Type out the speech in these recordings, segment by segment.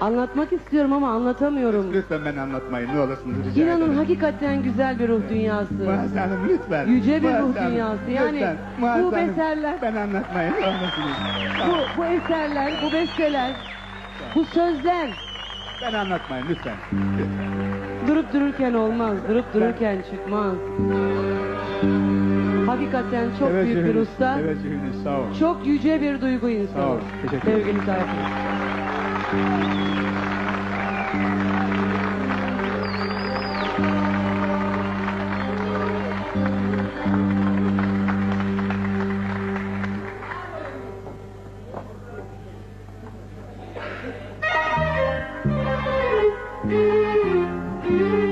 Anlatmak istiyorum ama anlatamıyorum. Lütfen ben anlatmayın ne olursunuz rica İnanın ederim. hakikaten güzel bir ruh dünyası. Muazzez Hanım lütfen. Yüce bir ruh Muazzez Hanım, dünyası. Yani lütfen. bu Muazzez Hanım, eserler- Ben anlatmayın ne olursunuz. Bu, bu eserler, bu besteler, bu sözler Ben anlatmayın lütfen. lütfen. durup dururken olmaz, durup dururken çıkmaz. Hakikaten çok büyük bir Teveccühünüz, usta, Teveccühünüz sağ olun. çok yüce bir duygu Sağ insanı. ol, teşekkür ederim. Sevgili Tayfun. Música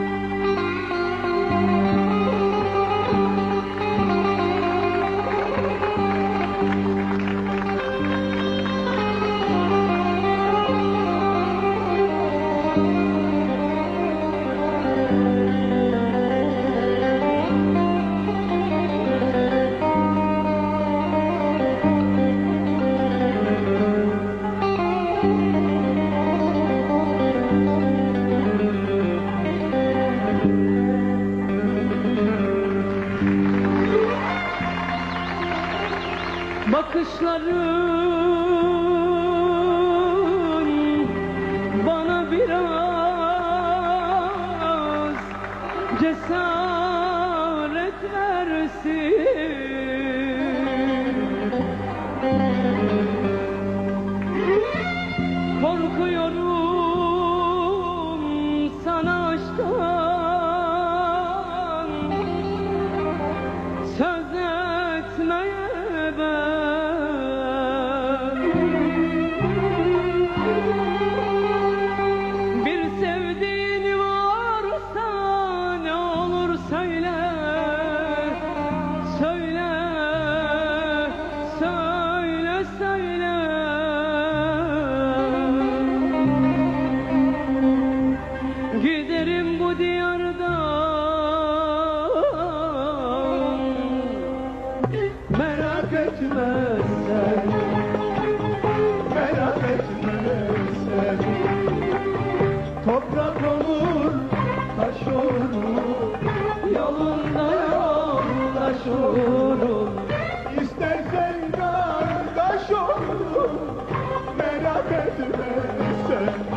Bakışların bana biraz cesaret versin. Korkuyorum sana aşktan. Söz etmeye Giderim bu diyardan Merak etme sen Merak etme sen. Toprak olur, taş olur. Yolunda yoldaş olurum İstersen kardeş olur. Merak etme sen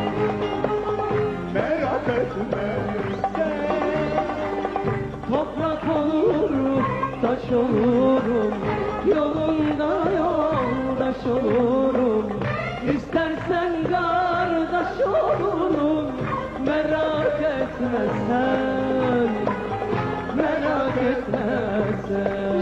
etmezse Toprak olurum, taş olurum Yolunda yoldaş olurum İstersen kardeş olurum Merak etmesen, Merak etmesen.